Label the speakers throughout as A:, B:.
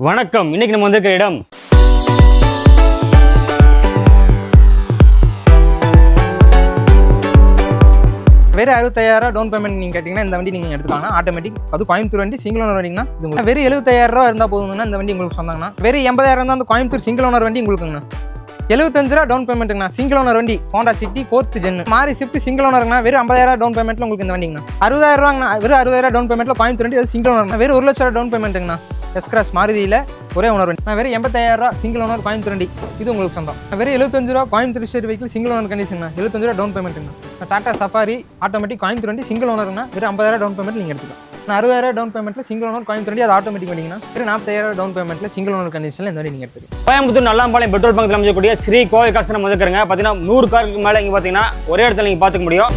A: வணக்கம். இன்னைக்கு நம்ம வந்திருக்கிற இடம்?
B: வெறும் அறுபத்தாயிரம் டவுன் பேமெண்ட் நீங்கள் கேட்டிங்கன்னா இந்த வண்டி நீங்கள் எடுத்துக்கலாம் ஆட்டோமேட்டிக் அது கோயம்புத்தூர் வண்டி சிங்கிள் ஓனர் வண்டிங்கன்னா இது வெறும் எழுபத்தாயிரரூவா இருந்தால் போதுங்கண்ணா இந்த வண்டி உங்களுக்கு சொன்னாங்கண்ணா வெறும் எண்பதாயிரம் தான் அந்த கோயம்புத்தூர் சிங்கிள் ஓனர் வண்டி உங்களுக்குங்கண்ணா. எழுபத்தஞ்சு ரூபா டவுன் பேமெண்ட்டுங்கண்ணா சிங்கிள் ஓனர் வண்டி ஹோண்டா சிட்டி ஃபோர்த் ஜென் மாறி ஷிஃப்ட் சிங்கிள் ஓனருங்கண்ணா வெறும் ஐம்பதாயிரம் டவுன் பேமெண்ட்டில் உங்களுக்கு இந்த வண்டிங்கண்ணா. அறுபதாயிரம் ரூபாங்கண்ணா. வெறும் அறுபதாயிரம் டவுன் பேமெண்ட்டில் கோயம்புத்தூர் வண்டி அது சிங்கிள் ஓனர் வெறும் ஒரு லட்ச ரூபா டவுன் பேமெண்ட்டுங்கண்ணா எஸ்கிராஸ் மாருதியில் ஒரே ஓனர் வண்டி. நான் வெறும் எண்பத்தாயிரரூவா சிங்கிள் ஓனர் கோயம்புத்தூர் வண்டி. இது உங்களுக்கு சொந்தம். வெறும் எழுபத்தஞ்சு ரூபா Coimbatore state vehicle single owner condition எழுபத்தஞ்சு ரூபா டவுன் பேமெண்ட்டுங்க டாடா சஃபாரி ஆட்டோமேட்டிக் கோயம்புத்தூர் வண்டி சிங்கிள் ஓனர்னா வெறும் ஐம்பதாயிரம் டவுன் பேமெண்ட் நீங்கள் எடுத்துக்கலாம். நான் அறுபதாயிரம் டவுன் பேமெண்ட்டில் சிங்கிள் ஓனர் கோயம்புத்தூர் வண்டி அது ஆட்டோமேட்டிக் வண்டிங்கன்னா வெறும் நாற்பத்தாயிரம் டவுன் பேமெண்ட்டில் சிங்கிள் ஓனர் கண்டிஷனில் இந்த வண்டி நீங்கள் எடுத்துக்கலாம்.
A: கோயம்புத்தூர் நல்லாம்பாளையம் பெட்ரோல் பங்க்ல அமைக்கக்கூடிய ஸ்ரீ கோவை காசு நம்ம பார்த்தீங்கன்னா நூறு காருக்கு மேலே இங்கே பார்த்தீங்கன்னா ஒரே இடத்துல நீங்கள் பார்த்துக்க முடியும்.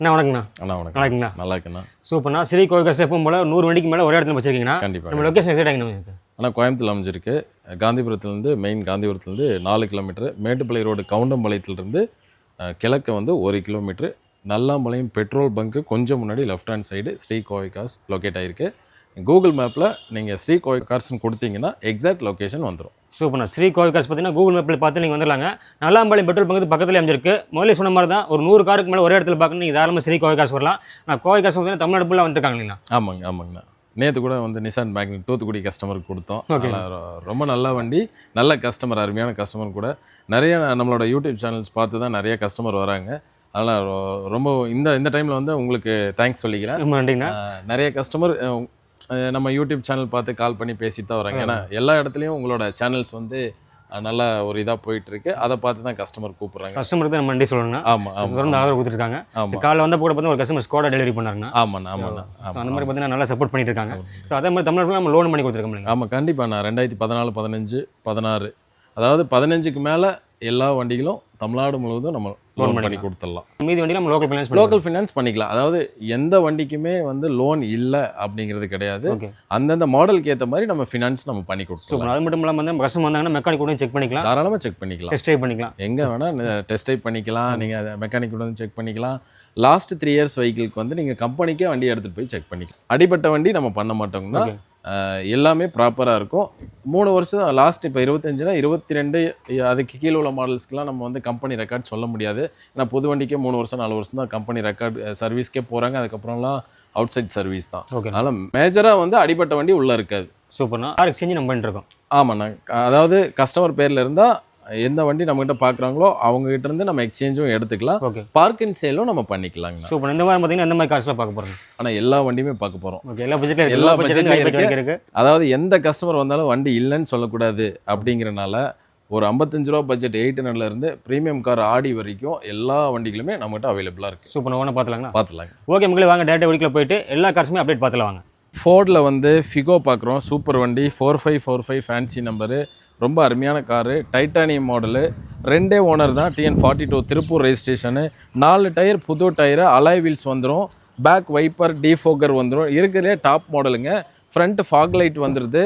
A: அண்ணா வணக்கங்கண்ணா
C: அண்ணா வணக்கம்.
A: இருக்கீங்களா
C: நல்லா இருக்குண்ணா
A: சூப்பர்ண்ணா. ஸ்ரீ கோவை காசு எப்பவும் போல நூறு மணிக்கு மேலே ஒரே இடத்துல வச்சிருக்கீங்கன்னா
C: கண்டிப்பாக
A: நம்ம லொக்கேஷன் எக்ஸைட் ஆகிங்க
C: ஆனால் கோயம்புத்தூர் அமைஞ்சிருக்கு. காந்திபுரத்துலேருந்து மெயின் காந்திபுரத்துலேருந்து நாலு கிலோமீட்டர் மேட்டுப்பாளையம் ரோடு கவுண்டம்பாளையத்துலேருந்து கிழக்கு வந்து ஒரு கிலோமீட்டர் நல்லாம்பாளையம் பெட்ரோல் பங்க்கு கொஞ்சம் முன்னாடி left hand side Sri Kovai gas locate ஆகிருக்கு கூகுள் மேப்பில் நீங்கள் ஸ்ரீ கோவை கார்ஸ்னு கொடுத்தீங்கன்னா எக்ஸாக்ட் லொக்கேஷன் வந்துடும்
A: சூப்பர்ண்ணா ஸ்ரீ கோவை காசு பார்த்தீங்கன்னா கூகுள் மேப்பில் பார்த்து நீங்கள் வந்துடலாங்க நல்லாம்பாளையம் பெட்ரோல் பங்கு பக்கத்தில் அமைஞ்சிருக்கு. முதல்ல சொன்ன மாதிரி தான் ஒரு நூறு காருக்கு மேலே ஒரே இடத்துல பார்க்கணும் நீங்கள் தாராளமாக ஸ்ரீ கோவை காசு வரலாம். நான் கோவை காசு பார்த்தீங்கன்னா தமிழ்நாடு ஃபுல்லாக வந்துருக்காங்க இல்லைங்களா
C: ஆமாங்க ஆமாங்கண்ணா. நேற்று கூட வந்து நிசான் பேங்க் தூத்துக்குடி கஸ்டமருக்கு கொடுத்தோம். ரொம்ப நல்ல வண்டி நல்ல கஸ்டமர் அருமையான கஸ்டமர் கூட. நிறைய நம்மளோட யூடியூப் சேனல்ஸ் பார்த்து தான் நிறைய கஸ்டமர் வராங்க. அதனால் ரொம்ப இந்த இந்த டைமில் வந்து உங்களுக்கு தேங்க்ஸ் சொல்லிக்கிறேன். நிறைய கஸ்டமர் நம்ம யூடியூப் சேனல் பார்த்து கால் பண்ணி பேசிட்டு தான் வராங்க ஏன்னா எல்லா இடத்துலையும் உங்களோட சேனல்ஸ் வந்து நல்ல ஒரு இதாக போயிட்டு இருக்கு அதை பார்த்து தான் கஸ்டமர் கூப்பிடுறாங்க.
A: கஸ்டமருக்கு தான் நம்ம நன்றி சொல்லணும்னா
C: ஆமாம் ஆமாம்
A: தொடர்ந்து ஆதரவு கொடுத்துருக்காங்க.
C: ஆமாம்
A: காலைல வந்த கூட பார்த்தீங்கன்னா ஒரு கஸ்டமர் ஸ்கோடா டெலிவரி பண்ணாருங்கண்ணா
C: ஆமாண்ணா ஆமாண்ணா
A: ஸோ அந்த
C: ஆமாம்.
A: மாதிரி பார்த்தீங்கன்னா நல்லா சப்போர்ட் பண்ணிட்டு இருக்காங்க ஸோ அதே மாதிரி தமிழ்நாட்டில் நம்ம லோன் பண்ணி கொடுத்துருக்கோம்
C: ஆமாம் கண்டிப்பாக நான் ரெண்டாயிரத்தி பதினாலு பதினஞ்சு பதினாறு. அதாவது பதினஞ்சுக்கு மேலே எல்லா வண்டிகளும் தமிழ்நாடு முழுவதும் நம்ம லோன் பண்ணி கொடுத்துடலாம்.
A: மீதி வண்டி நம்ம லோக்கல் ஃபைனான்ஸ்
C: லோக்கல் ஃபினான்ஸ் பண்ணிக்கலாம். அதாவது எந்த வண்டிக்குமே வந்து லோன் இல்லை அப்படிங்கிறது கிடையாது. அந்தந்த மாடலுக்கு ஏற்ற மாதிரி நம்ம ஃபினான்ஸ் நம்ம பண்ணி கொடுத்துடலாம்.
A: அது மட்டும் இல்லாமல் வந்து கஸ்டமர் வந்தாங்கன்னா மெக்கானிக் கூட செக் பண்ணிக்கலாம்.
C: தாராளமாக செக் பண்ணிக்கலாம்.
A: டெஸ்ட் ட்ரைவ் பண்ணிக்கலாம்.
C: எங்கே வேணால் டெஸ்ட் ட்ரைவ் பண்ணிக்கலாம். நீங்கள் மெக்கானிக் கூட வந்து செக் பண்ணிக்கலாம். லாஸ்ட் த்ரீ இயர்ஸ் வெஹிக்கிளுக்கு வந்து நீங்கள் கம்பெனிக்கே வண்டி எடுத்துகிட்டு போய் செக் பண்ணிக்கலாம். அடிப்பட்ட வண்டி நம்ம பண்ண மாட்டோம்னா எல்லாமே ப்ராப்பராக இருக்கும். மூணு வருஷம் லாஸ்ட் இப்போ இருபத்தஞ்சுனா இருபத்தி ரெண்டு அதுக்கு கீழே உள்ள மாடல்ஸ்க்குலாம் நம்ம வந்து கம்பெனி ரெக்கார்ட் சொல்ல முடியாது. ஏன்னா புது வண்டிக்கே மூணு வருஷம் நாலு வருஷம் தான் கம்பெனி ரெக்கார்ட் சர்வீஸ்க்கே போகிறாங்க அதுக்கப்புறம்லாம் அவுட் சைட் சர்வீஸ் தான்.
A: ஓகே
C: அதனால் மேஜராக வந்து அடிப்பட்ட வண்டி உள்ளே இருக்காது
A: சூப்பர்ண்ணா கார் எக்ஸ்சேஞ்ச் நம்ம பண்ணிட்டு இருக்கோம்.
C: ஆமாண்ணா. அதாவது கஸ்டமர் பேரில் இருந்தால் எந்த வண்டி நம்மகிட்ட பார்க்குறாங்களோ அவங்ககிட்ட இருந்து நம்ம எக்ஸ்சேஞ்சும் எடுத்துக்கலாம்.
A: ஓகே
C: பார்க் அண்ட் சேலும் நம்ம பண்ணிக்கலாங்கண்ணா.
A: சூப்பர் இந்த மாதிரி பார்த்தீங்கன்னா எந்த மாதிரி கார்ஸ்லாம் பார்க்க போகிறோம்
C: ஆனால் எல்லா வண்டியுமே பார்க்க போகிறோம்
A: ஓகே எல்லா பட்ஜெட்ல இருக்கு.
C: எல்லா
A: எல்லா பட்ஜெட்ல
C: budgetலயும்
A: இருக்கு.
C: அதாவது எந்த கஸ்டமர் வந்தாலும் வண்டி இல்லைன்னு சொல்லக்கூடாது அப்படிங்கிறனால ஒரு ஐம்பத்தஞ்சு ரூபா பட்ஜெட் எயிட் இருந்து ப்ரீமியம் கார் ஆடி வரைக்கும் எல்லா வண்டிகளுமே நம்மகிட்ட அவைலபிளாக இருக்குது
A: சூப்பர் ஒன்று பார்த்துலாங்களா
C: பார்த்துலாங்க.
A: ஓகே மக்களே வாங்க டேட்டா வீடியோக்குள்ள போயிட்டு எல்லா கார்ஸுமே அப்டேட் பார்த்துல வாங்க.
C: ஃபோர்டில் வந்து ஃபிகோ பார்க்குறோம் சூப்பர் வண்டி four five four five fancy number ரொம்ப அருமையான காரு டைட்டானியம் மாடலு ரெண்டே ஓனர் தான் TN forty two Tiruppur registration நாலு டயர் புது டயரு அலாய் வீல்ஸ் வந்துடும் பேக் வைப்பர் டீஃபோக்கர் வந்துடும் இருக்கிறதுலே டாப் மாடலுங்க ஃப்ரண்ட் ஃபாக் லைட் வந்துடுது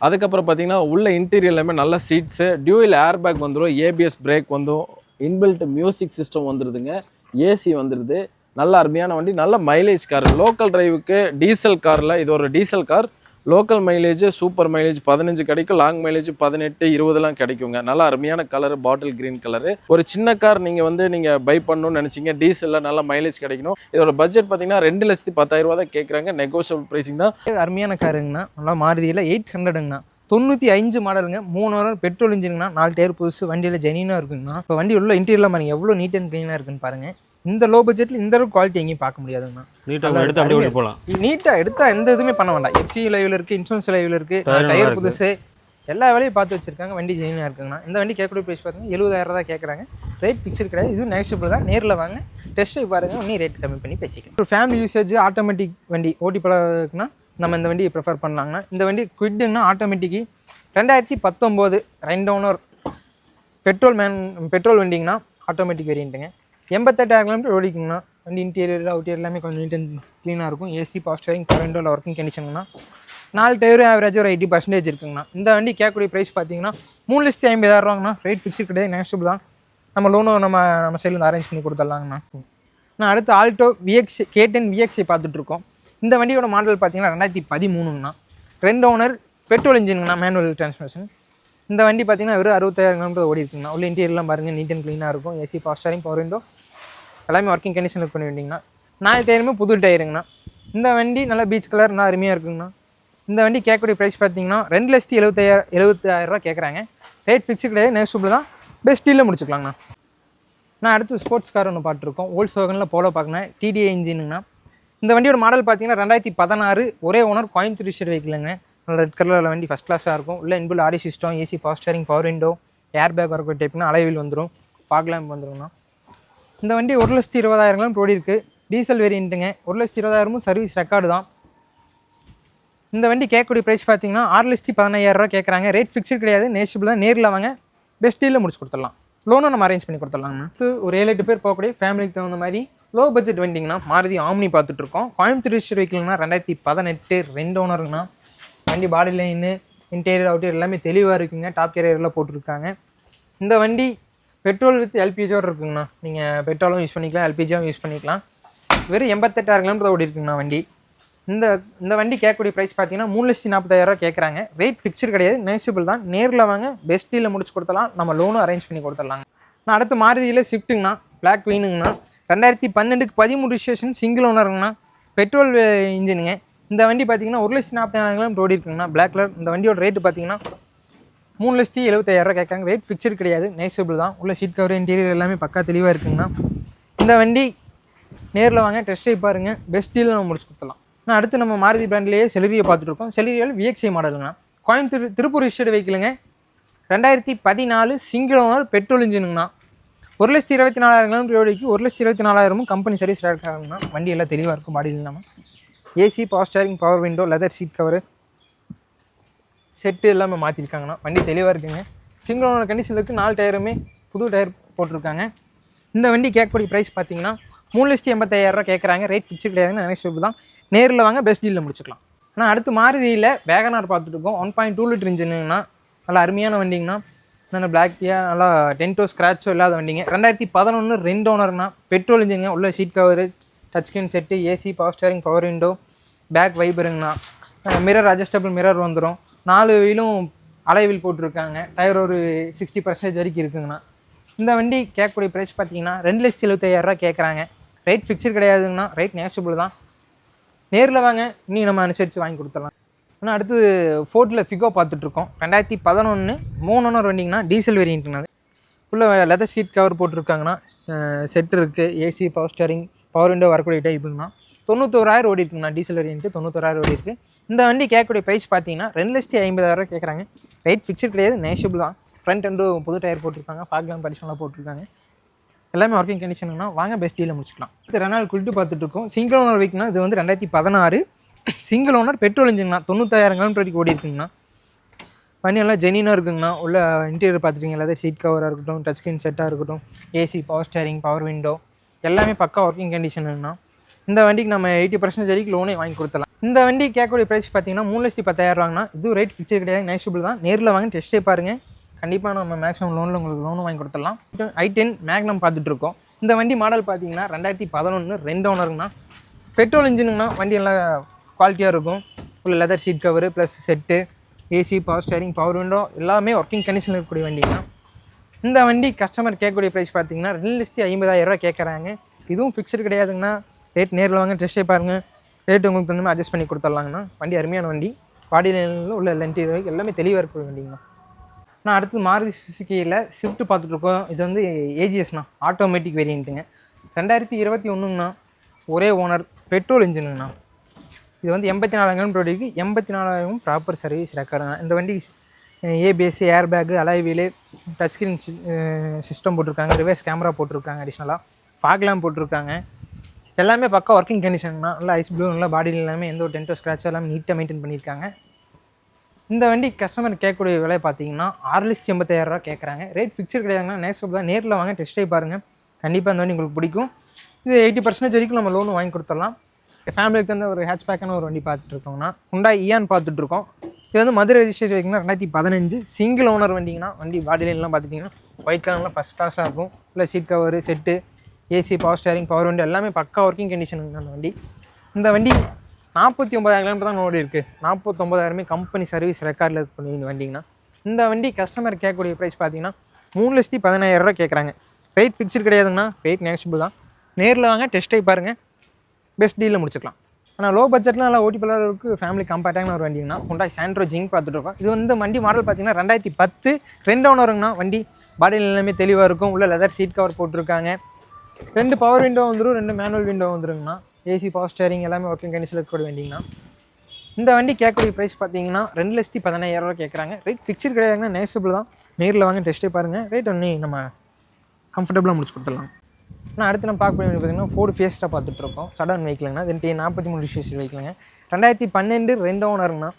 C: அதுக்கப்புறம் பார்த்தீங்கன்னா உள்ள இன்டீரியர் எல்லாமே நல்ல சீட்ஸு டியூவல் ஏர் பேக் வந்துடும் ஏபிஎஸ் பிரேக் வந்துடும் இன்பில்ட் மியூசிக் சிஸ்டம் வந்துடுதுங்க ஏசி வந்துடுது நல்ல அருமையான வண்டி நல்ல மைலேஜ் கார் லோக்கல் டிரைவுக்கு டீசல் காரில் இது ஒரு diesel car local mileage super mileage பதினஞ்சு கிடைக்கும். லாங் மைலேஜ் பதினெட்டு இருபதுலாம் கிடைக்குங்க. நல்லா அருமையான கலர் பாட்டில் கிரீன் கலரு ஒரு சின்ன கார் நீங்கள் வந்து நீங்கள் பை பண்ணணும்னு நினச்சிங்க டீசலில் நல்ல மைலேஜ் கிடைக்கணும். இதோட பட்ஜெட் பார்த்தீங்கன்னா ரெண்டு லட்சத்தி பத்தாயிரம் ரூபா தான் கேட்குறாங்க நெகோஷியபிள் ப்ரைஸிங் தான்.
B: அருமையான காருங்கண்ணா நல்லா மாறுதியில் எயிட் ஹண்ட்ரடுங்கண்ணா தொண்ணூற்றி அஞ்சு மாடலுங்க மூணு வாரம். பெட்ரோல் இன்ஜினுங்கண்ணா நாலு டயர் புதுசு. வண்டியில் ஜெனினாக இருக்குங்கண்ணா. இப்போ வண்டி உள்ள இன்டீரியர்லாம் பாருங்கள் எவ்வளோ நீட் அண்ட் க்ளீனாக இருக்குன்னு பாருங்க. இந்த லோ பட்ஜெட்டில் இந்த அளவுக்கு குவாலிட்டி எங்கேயும் பார்க்க முடியாதுங்கண்ணா.
A: நீட்டாக எடுத்து அப்படியே போகலாம்.
B: நீட்டாக எடுத்தால் எந்த இதுவுமே பண்ண வேண்டாம். எஃப்சி லைவில் இருக்குது இன்சூரன்ஸ் லைவில் இருக்குது டயர். புதுசு. எல்லா வேலையும் பார்த்து வச்சிருக்காங்க. வண்டி ஜெயினாக இருக்குங்கண்ணா. இந்த வண்டி கேட்கக்கூடிய ப்ரைஸ் பார்த்தீங்கன்னா எழுபதாயிரம் தான் கேட்குறாங்க. ரேட் ஃபிக்ஸ்டு கிடையாது. இதுவும் நெக்ஸ்டபிள் தான். நேரில் வாங்க. டெஸ்ட் பாருங்க. இன்னும் ரேட் கம்மி பண்ணி பேசிக்கலாம். ஒரு ஃபேமிலி யூசேஜ் ஆட்டோமேட்டிக் வண்டி ஓட்டி பழகுனா நம்ம இந்த வண்டியை ப்ரிஃபர் பண்ணலாங்கண்ணா. இந்த வண்டி குவிட்டுங்கன்னா ஆட்டோமேட்டிக்கு ரெண்டாயிரத்தி பத்தொம்போது ரெண்டு ஓனர் பெட்ரோல் மேன் பெட்ரோல் வண்டிங்கண்ணா ஆட்டோமேட்டிக் வேரியண்ட்டுங்க எண்பத்தெட்டாயிரம் கிலோமீட்டர் ஓடிக்குங்கண்ணா. வண்டி இன்டீரியர் அவுட்டியர் எல்லாமே கொஞ்சம் நீட் அண்ட் க்ளீனாக இருக்கும். ஏசி பவர் ஸ்டேரிங் கரண்டோவில் ஒர்க்கிங் கண்டிஷனுங்கண்ணா நாலு டயரும் ஆவரேஜ் ஒரு எயிட்டி பர்சன்டேஜ் இருக்குங்கண்ணா. இந்த வண்டி கேட்கக்கூடிய ப்ரைஸ் பார்த்தீங்கன்னா மூணு லட்சத்தி ஐம்பதாயிரரூவாங்கண்ணா. ரேட் ஃபிக்ஸ்டு கிடையாது நெக்ஸ்ட் தான். நம்ம லோனும் நம்ம நம்ம சைட்லேருந்து அரேஞ்ச் பண்ணி கொடுத்துடலாங்கண்ணா. நான் அடுத்து ஆல்டோ விஎக்ஸ் கே டென் விஎக்ஸை பார்த்துட்ருக்கோம். இந்த வண்டியோட மாடல் பார்த்தீங்கன்னா ரெண்டாயிரத்தி பதிமூணுங்கண்ணா. ரெண்டு ஓனர் பெட்ரோல் இன்ஜினுங்கண்ணா மேனுவல் டிரான்ஸ்மிஷன் இந்த வண்டி பார்த்தீங்கன்னா வெறும் அறுபத்தாயிரம் கிலோமீட்டர் ஓடி இருக்குங்கண்ணா உள்ள இன்டீரியர்லாம் பாருங்கள் நீட் அண்ட் க்ளீனாக இருக்கும். AC power steering power window எல்லாமே ஒர்க்கிங் கண்டிஷனில் பண்ணி வண்டிங்கண்ணா நாலு டயருமே புது டயருங்கண்ணா இந்த வண்டி நல்லா பீச் கலர் நல்லா அருமையாக இருக்குங்கண்ணா. இந்த வண்டி கேட்கக்கூடிய ப்ரைஸ் பார்த்தீங்கன்னா ரெண்டு லட்சத்தி எழுபத்தாயிரம் எழுபத்தாயிரரூவா கேட்குறாங்க. ரேட் ஃபிக்ஸு கிடையாது நெக்ஸ்ட் தான். பெஸ்ட் டீலில் முடிச்சுக்கலாங்கண்ணா. நான் அடுத்து ஸ்போர்ட்ஸ் கார் ஒன்று பார்த்துருக்கோம். ஓல்ஸ் வேகனில் போல பார்க்கணும் டிடிஏ இன்ஜினுங்கண்ணா இந்த வண்டியோட மாடல் பார்த்தீங்கன்னா ரெண்டாயிரத்தி பதினாறு ஒரே ஓனர் கோயம்புத்தூர் ரிஷர் வெஹிக்கிளுங்க நல்ல ரெட் கலரில் வண்டி ஃபஸ்ட் கிளாஸாக இருக்கும். உள்ள inbuilt audio system AC power steering power window air bag வரக்கூடிய டைப்னா அலைவில் வந்துடும் ஃபாக் லேம்ப் வந்துருங்கண்ணா. இந்த வண்டி ஒரு லட்சத்தி இருபதாயிரம் கிலோமீட்டர் ஓடி இருக்குது டீசல் வேரியண்ட்டுங்க ஒரு லட்சத்தி இருபதாயிரமும் சர்வீஸ் ரெக்கார்டு தான். இந்த வண்டி கேட்கக்கூடிய ப்ரைஸ் பார்த்தீங்கன்னா ஆறு லட்சத்தி பதினாயிரரூவா கேட்குறாங்க. ரேட் ஃபிக்ஸ்டு கிடையாது. நேஷபிள் தான் நேரில் வாங்க. பெஸ்ட் டீலில் முடிச்சு கொடுத்துடலாம். லோனும் நம்ம அரேஞ்ச் பண்ணி கொடுத்துடலாங்கண்ணா அடுத்து ஒரு ஏழு எட்டு பேர் போகக்கூடிய ஃபேமிலிக்கு தகுந்த மாதிரி லோ பட்ஜெட் வண்டிங்கண்ணா மாருதி ஆம்னி பார்த்துட்ருக்கோம். கோயம்புத்தூர் ரிஜிஸ்டர் வெஹிக்கிள்னா ரெண்டாயிரத்தி பதினெட்டு ரெண்டு ஓனருங்கண்ணா வண்டி பாடி லைனு இன்டீரியர் அவுட்டீரியர் எல்லாமே தெளிவாக இருக்குங்க. டாப் கேரியரில் போட்டிருக்காங்க. இந்த வண்டி பெட்ரோல் வித் எல்பிஜியோட இருக்குங்கண்ணா. நீங்கள் பெட்ரோலும் யூஸ் பண்ணிக்கலாம் எல்பிஜியும் யூஸ் பண்ணிக்கலாம். வெறும் எண்பத்தெட்டாயிரம் கிலோமீட்டர் ஓடி இருக்குங்கண்ணா வண்டி. இந்த இந்த வண்டி கேட்கக்கூடிய ப்ரைஸ் பார்த்தீங்கன்னா மூணு லட்சத்தி நாற்பதாயிரரூவா கேட்குறாங்க ரேட் ஃபிக்ஸ்டு கிடையாது நெக்ஸ்டபிள் தான். நேரில் வாங்க பெஸ்ட் டீலில் முடிச்சு கொடுத்தலாம் நம்ம லோனும் அரேஞ்ச் பண்ணி கொடுத்துடலாங்க. நான் அடுத்து மாறுதியில் ஸ்விஃப்ட்டுங்கண்ணா பிளாக் குயினுங்கண்ணா ரெண்டாயிரத்தி பன்னெண்டுக்கு பதிமூணு ரிஜிஸ்ட்ரேஷன் சிங்கிள் ஓனருங்கண்ணா பெட்ரோல் இன்ஜினுங்க இந்த வண்டி பார்த்தீங்கன்னா ஒரு லட்சத்தி நாற்பதாயிரம் கிலோமீட்டர் ஓடி இருக்குங்கண்ணா பிளாக் கலர் இந்த வண்டியோட ரேட்டு பார்த்தீங்கன்னா மூணு லட்சத்தி எழுபத்தாயிரரூவா கேட்காங்க. ரேட் ஃபிக்ஸ்டு கிடையாது. நேசபிள் தான். உள்ள சீட் கவர் இன்டீரியர் எல்லாமே பக்கா தெளிவாக இருக்குங்கண்ணா. இந்த வண்டி நேரில் வாங்க டெஸ்ட் ட்ரைவ் பாருங்கள் பெஸ்ட் டீலில் நம்ம முடிச்சு கொடுத்துலாம் நான் அடுத்து நம்ம மாருதி பிராண்ட்லேயே செலரியை பார்த்துட்ருக்கோம் செலரியால் விஎக்ஸ்ஐ மாடலுங்கண்ணா கோயம்புத்தூர் திருப்பூர் ரிஜிஸ்டர்டு வெஹிக்கிளுங்க ரெண்டாயிரத்தி பதினாலு சிங்கிள் ஓனர் பெட்ரோல் இன்ஜினுங்கண்ணா ஒரு லட்சத்தி இருபத்தி நாலாயிரம் கிலோமீட்டர் ஓடிக்கு ஒரு லட்சத்தி இருபத்தி நாலாயிரமும் கம்பெனி சர்வீஸ் இருக்காங்கன்னா வண்டி எல்லாம் தெளிவாக இருக்கும். பாடியில் இல்லாமல் AC power steering power window leather seat cover set எல்லாமே மாற்றிருக்காங்கண்ணா வண்டி தெளிவாக இருக்குங்க. சிங்கிள் ஓனர் கண்டிஷனில் இருக்குது நாலு டயருமே புது டயர் போட்டிருக்காங்க. இந்த வண்டி கேட்கக்கூடிய ப்ரைஸ் பார்த்தீங்கன்னா மூணு லட்சத்தி எண்பத்தாயிரரூவா கேட்குறாங்க ரேட் ஃபிக்ஸ் கிடையாதுன்னு நினைச்சு தான். நேரில் வாங்க பெஸ்ட் டீலில் முடிச்சுக்கலாம். ஆனால் அடுத்து மாறுதியில் வேகனார் பார்த்துட்டு இருக்கோம். ஒன் பாயிண்ட் டூ லிட்டர் இன்ஜினுங்கண்ணா நல்லா அருமையான வண்டிங்கண்ணா. நல்லா பிளாக்கியாக நல்லா டென்ட்டோ ஸ்க்ராச்சோ இல்லாத வண்டிங்க. ரெண்டாயிரத்தி பதினொன்று ரெண்டு ஓனர்னா பெட்ரோல் இன்ஜினுங்க உள்ள seat cover touch screen set AC power steering power window back வைபருங்கண்ணா mirror adjustable mirror வந்துடும் நாலு வீலும் அலைவில் போட்டிருக்காங்க. டயர் ஒரு சிக்ஸ்டி பர்சன்டேஜ் வரைக்கும் இருக்குங்கண்ணா. இந்த வண்டி கேட்கக்கூடிய ப்ரைஸ் பார்த்தீங்கன்னா ரெண்டு லட்சத்தி எழுபத்தையாயிரரூவா கேட்குறாங்க. ரேட் ஃபிக்ஸ்டு கிடையாதுங்கண்ணா. ரேட் நேஷபிள் தான். நேரில் வாங்க இன்னும் நம்ம அனுசரித்து வாங்கி கொடுத்துடலாம். ஆனால் அடுத்து ஃபோர்ட்டில் ஃபிகோ பார்த்துட்ருக்கோம். ரெண்டாயிரத்தி பதினொன்று மூணுன்னு ஒரு வண்டிங்கன்னா டீசல் வேரியண்ட்டுங்க உள்ளே லெதர் சீட் கவர் போட்டிருக்காங்கன்னா செட் இருக்குது AC power steering power window வரக்கூடிய டைப்புங்கண்ணா தொண்ணூத்தோராயிரம் ஓடி இருக்குங்கண்ணா டீசல் வேரியன்ட்டு தொண்ணூத்தோராயிரம் ஓடி இருக்குது இந்த வண்டி கேட்கக்கூடிய ப்ரைஸ் பார்த்தீங்கன்னா ரெண்டு லட்சத்தி ஐம்பதாயிரம் கேட்குறாங்க. ரேட் ஃபிக்ஸ்டு கிடையாது நேஷபிள் தான். ஃப்ரண்ட் ரெண்டும் புது டயர் போட்டிருக்காங்க பார்க்கலாம் பரிசனலாக போட்டிருக்காங்க. எல்லாமே ஒர்க்கிங் கண்டிஷனுங்கண்ணா வாங்க பெஸ்ட் டீலில் முடிச்சுக்கலாம். இது ரெனால் குளிட்டு பார்த்துட்டு இருக்கோம். சிங்கிள் ஓனர் வைக்கனா இது வந்து ரெண்டாயிரத்தி பதினாறு. சிங்கிள் ஓனர் பெட்ரோல் இன்ஜின்னா தொண்ணூத்தாயிரம் கிலோமீட்டர் வரைக்கும் ஓடி இருக்குங்கண்ணா. வண்டி எல்லாம் ஜெனினாக இருக்குங்கண்ணா. உள்ள இன்டீரியர் பார்த்துருக்கீங்க அதாவது சீட் கவராக இருக்கட்டும் டச் ஸ்க்ரீன் செட்டாக இருக்கட்டும் AC power steering power window எல்லாமே பக்கா ஒர்க்கிங் கண்டிஷனுங்கண்ணா இந்த வண்டிக்கு நம்ம எயிட்டி பர்சன்டேஜ் வரைக்கும் லோனே வாங்கி கொடுத்தலாம் இந்த வண்டி கேட்கக்கூடிய ப்ரைஸ் பார்த்தீங்கன்னா மூணு லட்சத்தி பத்தாயிரம் ரூபாங்கண்ணா இது ரேட் ஃபிக்சர் கிடையாது நேஷபிள் தான். நேரில் வாங்கி டெஸ்ட்டே பாருங்கள் கண்டிப்பாக நம்ம மேக்ஸிமம் லோனில் உங்களுக்கு லோனும் வாங்கி கொடுத்துடலாம். ஐ டென் மேக்னம் பார்த்துட்ருக்கோம் இந்த வண்டி மாடல் பார்த்தீங்கன்னா ரெண்டாயிரத்தி பதினொன்று ரெண்டு ஓனருங்கண்ணா பெட்ரோல் இன்ஜினுங்கண்ணா வண்டி எல்லாம் குவாலிட்டியாக இருக்கும். Full leather seat cover plus set AC power steering power window எல்லாமே ஒர்க்கிங் கண்டிஷனில் இருக்கக்கூடிய வண்டிங்கண்ணா. இந்த வண்டி கஸ்டமர் கேட்கக்கூடிய ப்ரைஸ் பார்த்தீங்கன்னா ரெண்டு லட்சத்தி ஐம்பதாயிரரூவா கேட்குறாங்க. இதுவும் ஃபிக்ஸ்டு கிடையாதுங்கண்ணா. ரேட் நேரில் வாங்க டெஸ்ட்டே பாருங்கள் ரேட் உங்களுக்கு தகுந்த மாதிரி அட்ஜஸ்ட் பண்ணி கொடுத்துட்லாங்கண்ணா. வண்டி அருமையான வண்டி. பாடியில் உள்ள லென்ட் வரைக்கும் எல்லாமே தெளிவாக இருக்கிற வண்டிங்கண்ணா. நான் அடுத்து மாருதி சுசுக்கியில் ஸ்விஃப்ட் பார்த்துட்ருக்கோம் இது வந்து ஏஜிஎஸ்ண்ணா ஆட்டோமேட்டிக் வேரியண்ட்டுங்க ரெண்டாயிரத்தி இருபத்தி ஒன்றுங்கண்ணா ஒரே ஓனர் பெட்ரோல் இன்ஜினுங்கண்ணா இது வந்து எண்பத்தி நாலாயிரம் ப்ரோடிக்கு எண்பத்தி நாலாயிரம் ப்ராப்பர் சர்வீஸ் ரெக்கார்டுங்க இந்த வண்டி ABS air bag alloy wheel touch screen system போட்டிருக்காங்க. ரிவர்ஸ் கேமரா போட்டிருக்காங்க அடிஷ்னலாக ஃபாக்லாம் போட்டிருக்காங்க. எல்லாமே பக்கா ஒர்க்கிங் கண்டிஷன் தான். நல்லா ஐஸ் ப்ளூ நல்லா பாடியில் எல்லாமே எந்த ஒரு டென்டோ ஸ்க்ராட்ச் எல்லாமே நீட்டாக மெயின்டைன் பண்ணியிருக்காங்க. இந்த வண்டி கஸ்டமர் கேட்கக்கூடிய விலை பார்த்தீங்கன்னா ஆறு லட்சத்தி எண்பத்தாயிரரூவா கேட்குறாங்க. ரேட் ஃபிக்ஸட் கிடையாதுங்கன்னா நேக்ஸ்ட் தான். நேரில் வாங்க டெஸ்ட் ட்ரைவ் பாருங்கள் கண்டிப்பாக இந்த வண்டி உங்களுக்கு பிடிக்கும். இது எயிட்டி பர்சன்டேஜ் வரைக்கும் நம்ம லோன் வாங்கி கொடுத்துடலாம். ஃபேமிலிக்கு தகுந்த ஒரு ஹேட்ச்பேக்கான ஒரு வண்டி பார்த்துட்டு உண்டா இயான்னு இயான் இது வந்து மதுரை ரெஜிஸ்ட்ரேஷன் வைக்கணும் ரெண்டாயிரத்தி பதினஞ்சு. சிங்கிள் ஓனர் வண்டிங்கன்னா வண்டி பாடி லைன்லாம் பார்த்துட்டிங்கன்னா ஒயிட் கலர்லாம் ஃபஸ்ட் கிளாஸாக இருக்கும். இல்லை seat cover set AC power steering power வண்டி எல்லாமே பக்கா ஒர்க்கிங் கண்டிஷனுங்க அந்த வண்டி. இந்த வண்டி நாற்பத்தி ஒம்பதாயிரம் கிலோமீட்டர் தான் ஓடி இருக்குது நாற்பத்தொம்பதாயிரமே கம்பெனி சர்வீஸ் ரெக்கார்டில் பண்ணி வண்டிங்கன்னா. இந்த வண்டி கஸ்டமர் கேட்கக்கூடிய ப்ரைஸ் பார்த்தீங்கன்னா மூணு லட்சத்தி பதினாயிரரூவா கேட்குறாங்க. ரேட் ஃபிக்ஸ்டு கிடையாதுங்கண்ணா. ரேட் நெகஷிபிள் தான். நேரில் வாங்க டெஸ்ட் பாருங்கள் பெஸ்ட் டீலில் முடிச்சுக்கலாம். ஆனால் லோ பட்ஜெட்டில் நல்லா ஓட்டி பிள்ளைகளுக்கு ஃபேமிலி கம்பேக்டான ஒரு வண்டிங்கண்ணா. ஹுண்டாய் சாண்ட்ரோ ஜிங் பார்த்துட்டு இருக்கோம் இது வந்து வண்டி மாடல் பார்த்தீங்கன்னா ரெண்டாயிரத்தி பத்து ரெண்டு ஓனருங்கண்ணா வண்டி. பாடியில் எல்லாமே தெளிவாக இருக்கும். உள்ள லெதர் சீட் கவர் போட்டிருக்காங்க. ரெண்டு பவர் விண்டோ வந்துடும் ரெண்டு மேனுவல் விண்டோ வந்துருங்கண்ணா. ஏசி பவர் ஸ்டேரிங் எல்லாமே ஒர்க்கிங் கண்டிஷனில் கூட வேண்டிங்கண்ணா. இந்த வண்டி கேட்கக்கூடிய ப்ரைஸ் பார்த்தீங்கன்னா ரெண்டு லட்சத்தி பதினாயிரரூவா கேட்குறாங்க. ரேட் ஃபிக்ஸ்டு கிடையாதுங்கன்னா நேசபிள் தான். நேரில் வாங்க டெஸ்ட்டே பாருங்கள் ரேட் ஒன்று நம்ம கம்ஃபர்டபுளாக முடிச்சு கொடுத்துடலாம். நான் அடுத்து நம்ம பார்க்க வேண்டியது பார்த்தீங்கன்னா ஃபோர்டு ஃபேஸ்ட்டாக பார்த்துட்ருக்கோம் சடன் வெஹிக்கிள்ங்கண்ணா தென் டி நாற்பத்தி மூணு ஃபேஸ் வெஹிக்கிளுங்க ரெண்டாயிரத்தி பன்னெண்டு ரெண்டு ஓனருங்கண்ணா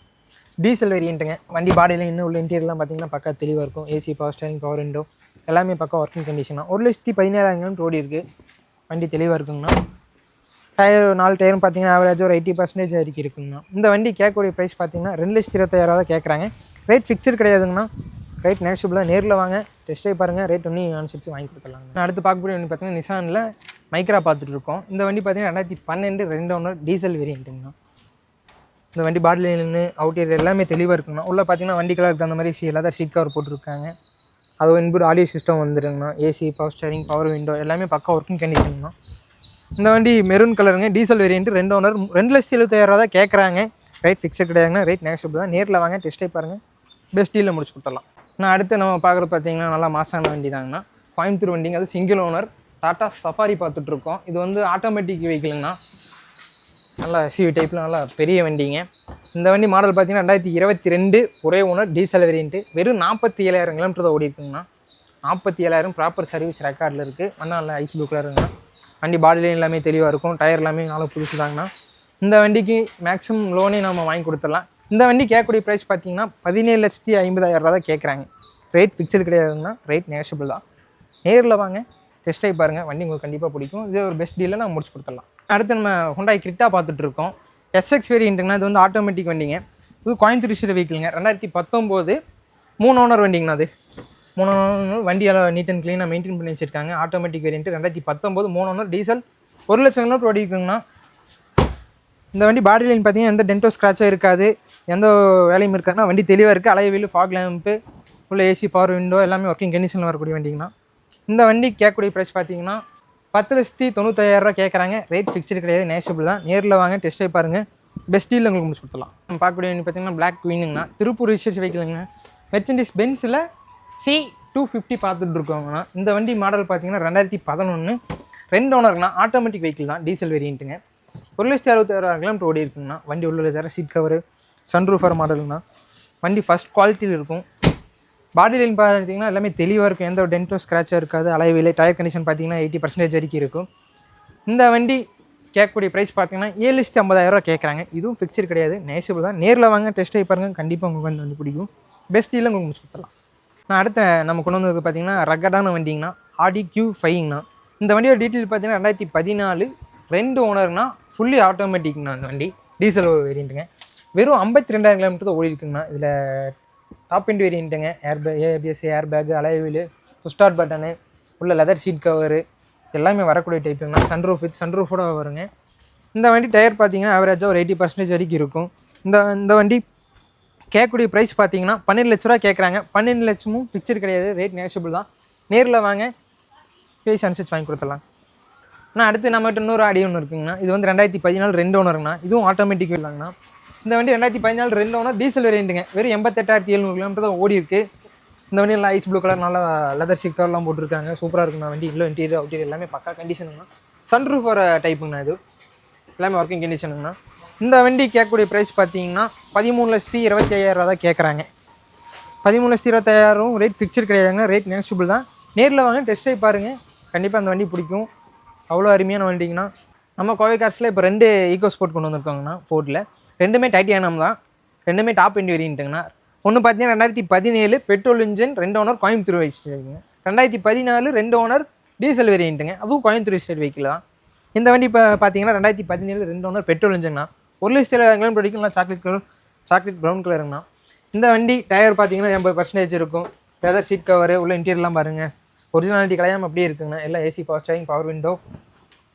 B: டீசல் வேரியண்ட்டுங்க வண்டி பாடியில் இன்னும் உள்ள இன்டீரியர்லாம் பார்த்தீங்கன்னா பக்கா தெளிவாக இருக்கும். AC power steering power window எல்லாமே பக்கா ஒர்க்கிங் கண்டிஷன் தான். ஒரு லட்சத்தி பதினேழாயிரம் கிலோமீட்டர் ஓடி இருக்குது வண்டி தெளிவாக இருக்குங்கண்ணா. டயர் நாலு டயரும் பார்த்தீங்கன்னா ஆவரேஜ் ஒரு எயிட்டி பர்சன்டேஜ் வரைக்கும் இருக்குங்கண்ணா. இந்த வண்டி கேட்கக்கூடிய ப்ரைஸ் பார்த்தீங்கன்னா ரெண்டு லட்சத்தி இருபத்தாயிரம் தான் கேட்குறாங்க ரேட் ஃபிக்ஸ்டு கிடையாதுங்கண்ணா. ரேட் நேஷபிளாக நேரில் வாங்க. டெஸ்ட் ட்ரைவ் பாருங்கள் ரேட் ஒன்று அனுசரித்து வாங்கி கொடுத்துடலாங்க. நான் அடுத்து பார்க்கக்கூடிய வண்டி பார்த்தீங்கன்னா நிசானில் மைக்ரா பார்த்துட்டு இருக்கோம். இந்த வண்டி பார்த்தீங்கன்னா ரெண்டாயிரத்தி பன்னெண்டு ரெண்டு ஒன்று டீசல் வேரியண்ட்டுங்கண்ணா இந்த வண்டி பாட்டில் நின்று ஏரியா எல்லாமே தெளிவாக இருக்குங்கண்ணா. உள்ளே பார்த்தீங்கன்னா வண்டி கலருக்கு தகுந்த மாதிரி சி எல்லாத்தையும் சீட் கவர் போட்டிருக்காங்க. அது input audio system வந்துருங்கண்ணா. AC power steering power window எல்லாமே பக்கா ஒர்க்கிங் கண்டிஷன்ண்ணா இந்த வண்டி மெரூன் கலருங்க டீசல் வேரியன்ட் ரெண்டு ஓனர் ரெண்டு லட்சத்தி எழுபத்தாயிரம் தான் கேட்குறாங்க ரேட் ஃபிக்ஸட் கிடையாதுங்க ரேட் நேஷபிள் தான். நேரில் வாங்க டெஸ்ட்டே பாருங்கள் பெஸ்ட் டீலில் முடிச்சு கொடுத்துடலாம். நான் அடுத்து நம்ம பார்க்குறது பார்த்தீங்கன்னா நல்லா மாசான வண்டி தாங்கண்ணா கோயம்புத்தூர் வண்டிங்க. அது சிங்கிள் ஓனர் டாட்டா சஃபாரி பார்த்துட்ருக்கோம் இது வந்து ஆட்டோமேட்டிக் வெஹிக்கிள்னா நல்லா எஸ்யூவி டைப்பில் நல்லா பெரிய வண்டிங்க. இந்த வண்டி மாடல் பார்த்தீங்கன்னா ரெண்டாயிரத்தி இருபத்தி ரெண்டு ஒரே ஓனர் டீசல் வேரியன்ட்டு வெறும் நாற்பத்தி ஏழாயிரம் கிலோமீட்டர் தான் ஓடி இருக்குங்கண்ணா நாற்பத்தி ஏழாயிரம் ப்ராப்பர் சர்வீஸ் ரெக்கார்டில் இருக்குது அண்ணா நல்லா ஐஸ் ப்ளூ கலருங்கண்ணா வண்டி பாடிலையும் எல்லாமே தெளிவாக இருக்கும். டயர் எல்லாமே நல்லா புதுசு தாங்கண்ணா இந்த வண்டிக்கு மேக்ஸிமம் லோனே நம்ம வாங்கி கொடுத்துடலாம். இந்த வண்டி கேட்கக்கூடிய ப்ரைஸ் பார்த்தீங்கன்னா பதினேழு லட்சத்தி ஐம்பதாயிரம் ரூபா தான் கேட்குறாங்க. ரேட் ஃபிக்ஸடு கிடையாதுங்கன்னா ரேட் நேஷபிள் தான். நேரில் வாங்க. டெஸ்ட் டைப் பாருங்கள் வண்டி உங்களுக்கு கண்டிப்பாக பிடிக்கும். இது ஒரு பெஸ்ட் டீலில் நான் முடிச்சு கொடுத்துடலாம். அடுத்து நம்ம ஹுண்டாய் கிரிட்டா பார்த்துட்டு இருக்கோம் எஸ்எக்ஸ் வேரியண்ட்டுங்கண்ணா இது வந்து ஆட்டோமேட்டிக் வண்டிங்க. இது கோயம்புத்தூர் டிஸ்ட்ரிக்ட் வெஹிக்கிளுங்க ரெண்டாயிரத்தி பத்தொம்போது மூணு ஓனர் வண்டிங்கண்ணா அது. மூணு ஓனர் வண்டியெல்லாம் நீட் அண்ட் க்ளீனாக மெயின்டைன் பண்ணி வச்சிருக்காங்க. ஆட்டோமேட்டிக் வேரியன்ட் ரெண்டாயிரத்தி பத்தொம்போது மூணு ஓனர் டீசல் ஒரு லட்சம் கிலோமீட்டர் ஓடி இருக்குங்கண்ணா இந்த வண்டி பாடி லைன் பார்த்தீங்கன்னா எந்த டென்டோ ஸ்க்ராட்சும் இருக்காது. எந்த வேலையும் இருக்காதுன்னா வண்டி தெளிவாக இருக்குது அலைய வீல் ஃபாக் லேம்ப்பு உள்ள ஏசி பவர் விண்டோ எல்லாமே ஒர்க்கிங் கண்டிஷனில் வரக்கூடிய வண்டிங்கண்ணா. இந்த வண்டி கேட்கக்கூடிய ப்ரைஸ் பார்த்தீங்கன்னா பத்து லட்சத்தி தொண்ணூத்தாயிரரூவா கேட்குறாங்க ரேட் ஃபிக்ஸ்டு கிடையாது நேஷபிள் தான். நேரில் வாங்க டெஸ்ட் ஆகி பாருங்கள் பெஸ்ட் டீல் உங்களுக்கு முடிச்சு கொடுத்துலாம் நம்ம பார்க்கக்கூடிய பார்த்தீங்கன்னா பிளாக் குவீனுங்கண்ணா திருப்பூர் ரிசர்ச் வெஹிக்கிளுங்க மெர்ச்சன்டிஸ் பென்ஸில் சி டூ ஃபிஃப்டி பார்த்துட்டு இருக்கோங்கண்ணா இந்த வண்டி மாடல் பார்த்தீங்கன்னா ரெண்டாயிரத்தி பதினொன்று ரெண்டு ஓனருங்கண்ணா ஆட்டோமேட்டிக் வெஹிக்கிள் தான் டீசல் வேரியண்ட்டுங்க ஒரு லட்சத்தி அறுபத்தாயிரம் கிலோமீட்டர் ஓடி இருக்குங்கண்ணா. வண்டி உள்ள தர சீட் கவரு சன்ரூஃபர் மாடலுங்கண்ணா வண்டி ஃபஸ்ட் குவாலிட்டியில் இருக்கும். பாடி லைன் பார்த்தீங்கன்னா எல்லாமே தெளிவாக இருக்கும். எந்த ஒரு டென்டோ ஸ்க்ராட்சாக இருக்காது. அளவில் டயர் கண்டிஷன் பார்த்தீங்கன்னா எயிட்டி பர்சன்டேஜ் வரைக்கும் இருக்கும். இந்த வண்டி கேட்கக்கூடிய ப்ரைஸ் பார்த்தீங்கன்னா ஏழு லட்சத்தி ஐம்பதாயிரரூவா கேட்குறாங்க. இதுவும் ஃபிக்ஸ்டு கிடையாது. நேசிபிள் தான். நேரில் வாங்க டெஸ்ட் ஆகி பாருங்க. கண்டிப்பாக உங்களுக்கு வந்து வந்து பிடிக்கும். பெஸ்ட் டீலில் உங்களுக்கு முடிச்சு நான் அடுத்த நம்ம கொண்டு வந்தது பார்த்தீங்கன்னா ரக்கடான வண்டிங்கண்ணா ஆடி கியூ ஃபைங்னா இந்த வண்டியோட டீட்டெயில் பார்த்தீங்கன்னா ரெண்டாயிரத்தி பதினாலு ரெண்டு ஓனர்னா ஃபுல்லி ஆட்டோமேட்டிக்ண்ணா அந்த வண்டி. டீசல் வேரியண்ட்டுங்க வெறும் ஐம்பத்தி ரெண்டாயிரம் கிலோமீட்டர் தான் ஓடி இருக்குங்கண்ணா இதில் top end வேரியண்ட்டுங்க air bag ABS air bag alloy wheel start button உள்ள லெதர் சீட் கவரு எல்லாமே வரக்கூடிய டைப்புங்கண்ணா சன்ரூஃப் வித் சன்ரூஃபோட வருங்க. இந்த வண்டி டயர் பார்த்தீங்கன்னா ஆவரேஜாக ஒரு எயிட்டி பர்சன்டேஜ் வரைக்கும் இருக்கும். இந்த இந்த வண்டி கேட்கக்கூடிய ப்ரைஸ் பார்த்தீங்கன்னா பன்னெண்டு லட்ச ரூபா கேட்குறாங்க. பன்னெண்டு லட்சமும் ஃபிக்ஸ்டு கிடையாது. ரேட் நேஷபிள் தான். நேரில் வாங்க. பேசி அனுசரிச்சு வாங்கி கொடுத்துடலாம். ஆனால் அடுத்து நம்மகிட்ட இன்னொரு ஆடி ஒன்று இருக்குங்கண்ணா. இது வந்து ரெண்டாயிரத்தி பதினாலு ரெண்டு ஒன்று இருக்குண்ணா இதுவும் ஆட்டோமேட்டிக் இல்லைங்கண்ணா இந்த வண்டி ரெண்டாயிரத்தி பதினாலு ரெண்டு டீசல் வேரியண்ட்டுங்க வெறும் எண்பத்தெட்டாயிரத்தி எழுநூறு கிலோமீட்டர் தான் ஓடி இருக்கு. இந்த வண்டி நல்லா ஐஸ் ப்ளூ கலர் நல்லா லெதர் சீட் போட்டிருக்காங்க. சூப்பராக இருக்குண்ணா வண்டி. இல்லை இன்டீரியர் அவுட்டீரியர் எல்லாமே பக்கா கண்டிஷனுங்கண்ணா சன்ரூஃப் வர டைப்புங்கண்ணா இது. எல்லாமே ஒர்க்கிங் கண்டிஷனுங்கண்ணா இந்த வண்டி கேட்கக்கூடிய ப்ரைஸ் பார்த்தீங்கன்னா பதிமூணு லட்சத்தி இருபத்தி ஐயாயிரம் தான் கேட்குறாங்க. பதிமூணு லட்சத்தி இருபத்தாயிரம் ரேட் ஃபிக்சர் கிடையாதுங்க. ரேட் நெக்ஸ்டபிள் தான். நேரில் வாங்க டெஸ்ட் ட்ரைவ் பாருங்கள் கண்டிப்பாக அந்த வண்டி பிடிக்கும். அவ்வளோ அருமையான வண்டிங்கண்ணா. நம்ம கோவை கார்ஸில் இப்போ ரெண்டு ஈகோ ஸ்போர்ட் கொண்டு வந்திருக்காங்கண்ணா ஃபோர்டில் ரெண்டுமே டைட்டியானம் தான். ரெண்டுமே டாப் எண்ட் ஒன்று பார்த்தீங்கன்னா ரெண்டாயிரத்தி பதினேழு பெட்ரோல் இன்ஜின் ரெண்டு ஓனர் கோயம்புத்தூர் வச்சுருக்கீங்க. ரெண்டாயிரத்தி பதினாலு ரெண்டு ஓனர் டீசல் வேரியன்ட்டுங்க அதுவும் கோயம்புத்தூர் ஸ்டேட் வெஹிக்கிள் தான். இந்த வண்டி இப்போ பார்த்தீங்கன்னா ரெண்டாயிரத்தி பதினேழு ரெண்டு ஓனர் பெட்ரோல் இன்ஜின்னா ஒரு லட்சத்தில் கிலோமீட்டர் அடிக்கலாம் சாக்லேட் கலர் சாக்லேட் ப்ரௌன் கலருங்கண்ணா இந்த வண்டி டயர் பார்த்தீங்கன்னா எண்பது பர்சன்டேஜ் இருக்கும். லெதர் சீட் கவர் உள்ள இன்டீரியர்லாம் பாருங்கள் ஒரிஜினாலிட்டி கலையாமல் அப்படியே இருக்குங்கண்ணா எல்லாம் AC power steering power window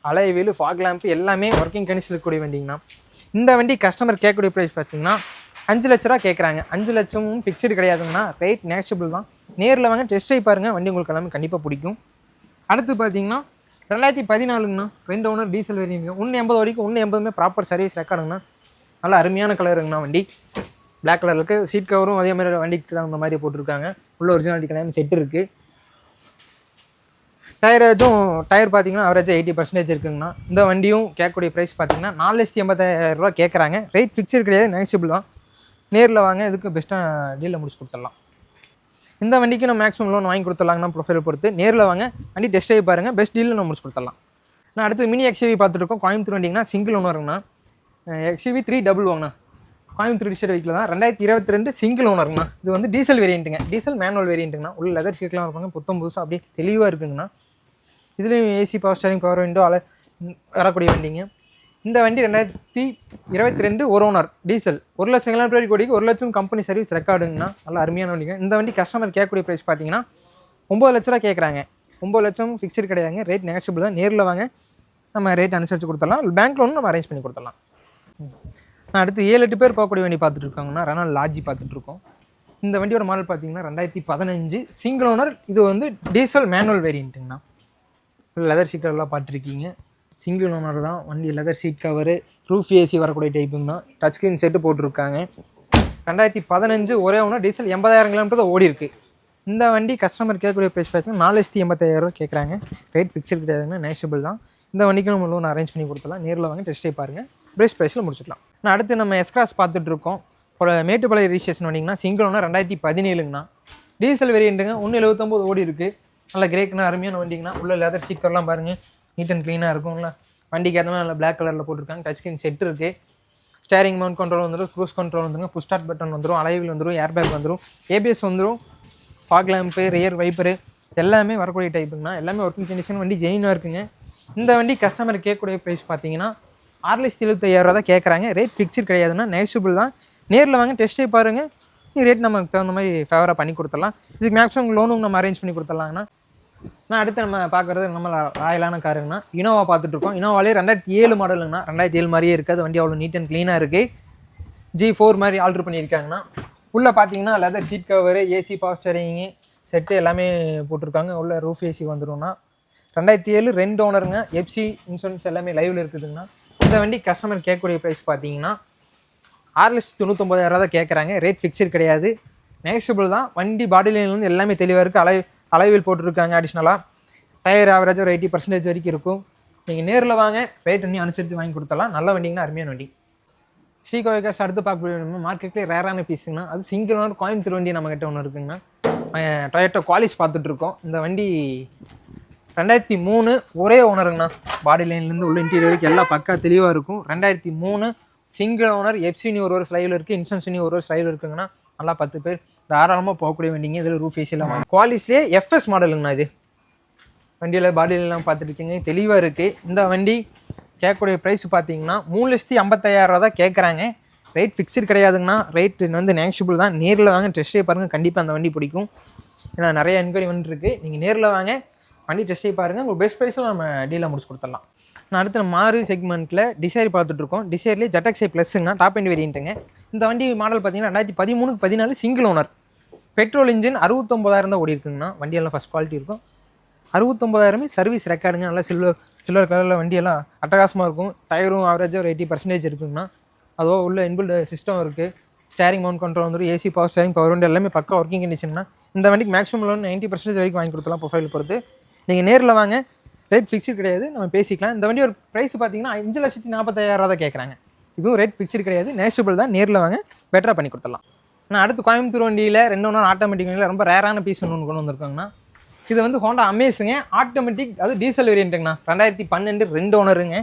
B: alloy wheel fog lamp எல்லாமே ஒர்க்கிங் கண்டிஷன் இருக்கக்கூடிய வண்டிங்கண்ணா. இந்த வண்டி கஸ்டமர் கேட்கக்கூடிய ப்ரைஸ் பார்த்தீங்கன்னா அஞ்சு லட்ச ரூபா கேட்குறாங்க. அஞ்சு லட்சமும் ஃபிக்ஸ்டு கிடையாதுங்கண்ணா ரேட் நேஷபிள் தான். நேரில் வாங்க டெஸ்ட் ட்ரைவ் பாருங்கள் வண்டி உங்களுக்கு எல்லாமே கண்டிப்பாக பிடிக்கும். அடுத்து பார்த்தீங்கன்னா ரெண்டாயிரத்தி பதினாலுங்கண்ணா ரெண்டு ஓனர் டீசல் வேரியங்க ஒன்று எண்பது வரைக்கும் ஒன்று எண்பதுமே ப்ராப்பர் சர்வீஸ் ரெக்கார்டுங்கண்ணா நல்லா அருமையான கலருங்கண்ணா வண்டி. பிளாக் கலர் இருக்குது சீட் கவரும் அதே மாதிரி வண்டிக்கு தகுந்த மாதிரி போட்டிருக்காங்க. உள்ள ஒரிஜினாலிட்டி கிளம்பி செட் இருக்குது டயரேஜும் டயர் பார்த்தீங்கன்னா அவரேஜ் எயிட்டி பர்சன்டேஜ் இருக்குங்கண்ணா. இந்த வண்டியும் கேட்கக்கூடிய ப்ரைஸ் பார்த்தீங்கன்னா நாலு லட்சத்தி எண்பத்தாயிரம் ரூபா கேட்குறாங்க ரேட் ஃபிக்ஸர் கிடையாது நெகசிபிள் தான். நேரில் வாங்க இதுக்கு பெஸ்ட்டாக டீலில் முடிச்சு கொடுத்துடலாம். இந்த வண்டிக்கு நம்ம மேக்ஸிமம் லோன் வாங்கி கொடுத்துடலாங்கண்ணா ப்ரொஃபைல் பொறுத்து. நேரில் வாங்க வண்டி டெஸ்ட் ஆகி பாருங்கள் பெஸ்ட் டீலில் நம்ம முடிச்சு கொடுத்துடலாம். நான் அடுத்து மினி எக்ஸ்யூவி பார்த்துருக்கோம் கோயம்புத்தூர் வண்டிங்கன்னா சிங்கிள் ஓனருங்கண்ணா எக்ஸ்யூவி த்ரீ டபுள் வாங்கண்ணா. கோயம்புத்தூர் டிஸ்ட்ரிக் வீக்கில் தான். ரெண்டாயிரத்தி இருபத்தி ரெண்டு சிங்கிள் ஓனருங்கண்ணா இது வந்து டீசல் வேரியண்ட்டுங்க டீசல் மேனுவல் வேரியண்ட்டுங்கண்ணா உள்ள லெதர் சீட்லாம் இருப்பாங்க புத்தம் புதுசாக அப்படியே தெளிவாக இருக்குங்கண்ணா. இதுலேயும் AC power steering power window அல வரக்கூடிய வண்டிங்க. இந்த வண்டி ரெண்டாயிரத்தி இருபத்தி ரெண்டு ஒரு ஓனர் டீசல் ஒரு லட்சம் கிலோமீட்டர் கோடிக்கு ஒரு லட்சம் கம்பெனி சர்வீஸ் ரெக்கார்டுங்கண்ணா நல்லா அருமையான வண்டிங்க. இந்த வண்டி கஸ்டமர் கேட்கக்கூடிய ப்ரைஸ் பார்த்தீங்கன்னா ஒம்பது லட்ச ரூபா கேட்குறாங்க. ஒம்பது லட்சம் ஃபிக்ஸ்டு கிடையாதுங்க. ரேட் நெகசிபிள் தான். நேரில் வாங்க நம்ம ரேட் அனுசரித்து கொடுத்துடலாம். பேங்க் லோன் நம்ம அரேஞ்ச் பண்ணி கொடுத்துடலாம். நான் அடுத்து ஏழு எட்டு பேர் போகக்கூடிய வண்டி பார்த்துட்டு இருக்காங்கன்னா ரெனால் லாஜி பார்த்துட்டு இருக்கோம். இந்த வண்டியோட மாடல் பார்த்தீங்கன்னா ரெண்டாயிரத்தி பதினஞ்சு. சிங்கிள் ஓனர் இது வந்து டீசல் மேனுவல் வேரியண்ட்டுங்கண்ணா லெதர் சீட்டெல்லாம் பார்த்துருக்கீங்க. சிங்கிள் ஓனர் தான். வண்டி leather seat cover roof AC வரக்கூடிய டைப்புங்க தான். டச் ஸ்க்ரீன் செட்டு போட்டிருக்காங்க. ரெண்டாயிரத்தி பதினஞ்சு ஒரே ஒன்று டீசல் எண்பதாயிரம் கிலோமீட்டர் ஓடி இருக்கு. இந்த வண்டி கஸ்டமர் கேட்கக்கூடிய ப்ரைஸ் பார்த்தீங்கன்னா நாலு லட்சத்தி எண்பத்தாயிரம் ரூபா கேட்குறாங்க ரேட் ஃபிக்ஸட் கிடையாதுங்க நேஷபிள் தான். இந்த வண்டிக்கு நம்ம லோன் அரேஞ்ச் பண்ணி கொடுத்துலாம் நேரில் வாங்க டெஸ்ட் பாருங்கள் பெஸ்ட் ப்ரைஸில் முடிச்சுக்கலாம். நான் அடுத்து நம்ம எஸ்கிராஸ் பார்த்துட்ருக்கோம் இப்போ மேட்டுப்பாளையம் ரிஜிஸ்ட்ரேஷன் வண்டிங்கன்னா சிங்கிள் ஒன்று ரெண்டாயிரத்தி பதினேழுங்கண்ணா. டீசல் வேரியண்ட்டுங்க ஒன்று எழுபத்தொம்போது ஓடி இருக்குது நல்ல கிரேக்குனா அருமையான வண்டிங்கண்ணா. உள்ள லெதர் ஸ்டிக்கர்லாம் பாருங்கள் நீட் அண்ட் க்ளீனாக இருக்கும்ல. வண்டிக்கு ஏற்ற நல்லா பிளாக் கலரில் போட்டிருக்காங்க. டச் ஸ்க்ரீன் செட் இருக்குது ஸ்டேரிங் மவுண்ட் கண்ட்ரோல் வந்துடும் க்ரூஸ் கண்ட்ரோல் வந்துடும் புஷ் ஸ்டார்ட் பட்டன் வந்துடும் அலைவில் வந்துடும் ஏர் பேக் வந்துடும் ஏபிஎஸ் வந்துடும் ஃபாக் லேம்ப்பு ரியர் வைப்பரு எல்லாமே வரக்கூடிய டைப்புங்கண்ணா எல்லாமே ஒர்க்கிங் கண்டிஷன் வண்டி ஜெயினாக இருக்குங்க. இந்த வண்டி கஸ்டமர் கேட்கக்கூடிய ப்ரைஸ் பார்த்தீங்கன்னா ஆறு லட்சத்தி எழுபத்தையாயிரம் ரூபா தான் கேட்குறாங்க ரேட் ஃபிக்ஸ்டு கிடையாதுன்னா நெக்ஸ்டபிள் தான். நேரில் வாங்க டெஸ்ட்டே பாருங்கள் ரேட் நமக்கு தகுந்த மாதிரி ஃபேவராக பண்ணி கொடுத்துடலாம். இதுக்கு மேக்ஸிமம் லோனும் நம்ம அரேஞ்ச் பண்ணி கொடுத்துடலாங்கண்ணா. நான் அடுத்து நம்ம பார்க்குறது நம்ம ராயலான காருங்கண்ணா இனோவா பார்த்துட்ருக்கோம் இனோவாலே ரெண்டாயிரத்தி ஏழு மாடலுங்கண்ணா ரெண்டாயிரத்தி ஏழு மாதிரியே இருக்குது வண்டி அவ்வளோ நீட் அண்ட் க்ளீனாக இருக்குது ஜி ஃபோர் மாதிரி ஆல்ட்ரு பண்ணியிருக்காங்கண்ணா. உள்ளே பார்த்தீங்கன்னா leather seat cover AC பாஸ்டரிங்கு set எல்லாமே போட்டிருக்காங்க. உள்ள ரூஃப் ஏசி வந்துடும்னா ரெண்டாயிரத்தி ஏழு ரெண்டு ஓனருங்க எஃப்சி இன்சூரன்ஸ் எல்லாமே லைவில் இருக்குதுங்கண்ணா. இந்த வண்டி கஸ்டமர் கேட்கக்கூடிய ப்ரைஸ் பார்த்தீங்கன்னா ஆறு லட்சத்தி தொண்ணூத்தொம்பதாயிரம் தான் கேட்குறாங்க ரேட் ஃபிக்ஸட் கிடையாது. நெகசிபிள் தான். வண்டி பாடி லைன்லேருந்து எல்லாமே தெளிவாக இருக்குது அலை அலைவில் போட்டிருக்காங்க அடிஷ்னலாக டயர் ஆவரேஜ் ஒரு எயிட்டி பர்சன்டேஜ் வரைக்கும் இருக்கும். நீங்கள் நேரில் வாங்க. ரேட் இன்னும் அனுசரித்து வாங்கி கொடுத்தலாம் நல்ல வண்டிங்கன்னா அருமையான வண்டி. ஸ்ரீ கோவிகாஸ் அடுத்து பார்க்க மார்க்கெட்லேயே ரேரான பீஸுங்கண்ணா அது சிங்கிள் ஓனர் கோயம்புத்தூர் வண்டி நம்மக்கிட்ட ஒன்று இருக்குங்கண்ணா டொயட்டோ குவாலிஸ் பார்த்துட்ருக்கோம் இந்த வண்டி ரெண்டாயிரத்தி மூணு ஒரே ஓனருங்கண்ணா பாடி லைன்லேருந்து உள்ள இன்டீரியர் வரைக்கும் எல்லாம் பக்கா தெளிவாக இருக்கும். ரெண்டாயிரத்தி மூணு சிங்கிள் ஓனர் எஃப்சினி ஒரு ஒரு ஸ்லைவில் இருக்குது இன்சன்சினி ஒரு ஒரு ஸ்லைவில் இருக்குங்கன்னா நல்லா பத்து பேர் தாராளமாக போகக்கூடிய வண்டிங்க. இதில் ரூஃப் ஏசிலாம் வாங்க குவாலிஸ்லேயே எஃப்எஸ் மாடலுங்கண்ணா இது. வண்டியில் பாடியிலலாம் பார்த்துருக்கீங்க தெளிவாக இருக்குது இந்த வண்டி கேட்கக்கூடிய ப்ரைஸ் பார்த்தீங்கன்னா மூணு லட்சத்தி ஐம்பத்தாயிரரூவா தான் கேட்குறாங்க. ரேட் ஃபிக்ஸ்டு கிடையாதுங்கண்ணா. ரேட் வந்து நேஷபிள் தான். நேரில் வாங்க டெஸ்ட்டே பாருங்கள் கண்டிப்பாக அந்த வண்டி பிடிக்கும். ஏன்னா நிறைய என்கொயரி வந்துருக்கு நீங்கள் நேரில் வாங்க வண்டி டெஸ்ட்டே பாருங்கள் உங்களுக்கு பெஸ்ட் ப்ரைஸில் நம்ம டீலாக முடிச்சு கொடுத்துடலாம். நான் அடுத்த மாறு செக்மெண்ட்டில் டிசைர் பார்த்துட்ருக்கோம். டிசைர்லேயே ஜெட்டக்ஸை ப்ளஸ்ஸுங்கண்ணா டாப் எண்ட் வேரியண்ட்டுங்க இந்த வண்டி மாடல் பார்த்தீங்கன்னா ரெண்டாயிரத்தி பதிமூணுக்கு பதினாலு சிங்கிள் ஓனர் பெட்ரோல் இன்ஜின் அறுபத்தொம்பதாயிரம் தான் ஓடி இருக்குங்கண்ணா வண்டியெல்லாம் ஃபஸ்ட் குவாலிட்டி இருக்கும். அறுபத்தொம்பதாயிரமே சர்வீஸ் ரெக்கார்டுங்க நல்லா சில்வர் சில்வர் கலரில் வண்டியெல்லாம் அட்டகாசமாக இருக்கும். டயரும் ஆவரேஜாக ஒரு எயிட்டி பர்சன்டேஜ் இருக்குங்கண்ணா. அதுவோ உள்ள இன்பில்ட் சிஸ்டம் இருக்குது ஸ்டேரிங் மவுண்ட் கண்ட்ரோல் வந்துடும் AC power steering power window எல்லாமே பக்கா ஒர்க்கிங் கண்டிஷன்னா இந்த வண்டிக்கு மேக்ஸிமம் லோன் நைன்ட்டி பர்சன்டேஜ் வரைக்கும் வாங்கி கொடுத்துலாம் ப்ரொஃபைல் பொறுத்து. நீங்கள் நேரில் வாங்க. ரேட் ஃபிக்ஸ்டு கிடையாது. நம்ம பேசிக்கலாம். இந்த வண்டி ஒரு ப்ரைஸ் பார்த்தீங்கன்னா அஞ்சு லட்சத்தி நாற்பத்தாயிரம் ரூபா தான் கேட்குறாங்க. இதுவும் ரேட் ஃபிக்ஸ்டு கிடையாது. நேஷபிள் தான். நேரில் வாங்க. பெட்டராக பண்ணி கொடுத்துடலாம். நான் அடுத்து கோயம்புத்தூர் வண்டியில் ரெண்டு ஒன்று ஆட்டோமேட்டிக் வண்டியில் ரொம்ப ரேரான பீஸ் ஒன்று கொண்டு வந்திருக்காங்கண்ணா இது வந்து ஹோண்டா அமேஸுங்க ஆட்டோமேட்டிக் அது டீசல் வேரியண்ட்டுங்கண்ணா ரெண்டாயிரத்தி பன்னெண்டு ரெண்டு ஓனருங்க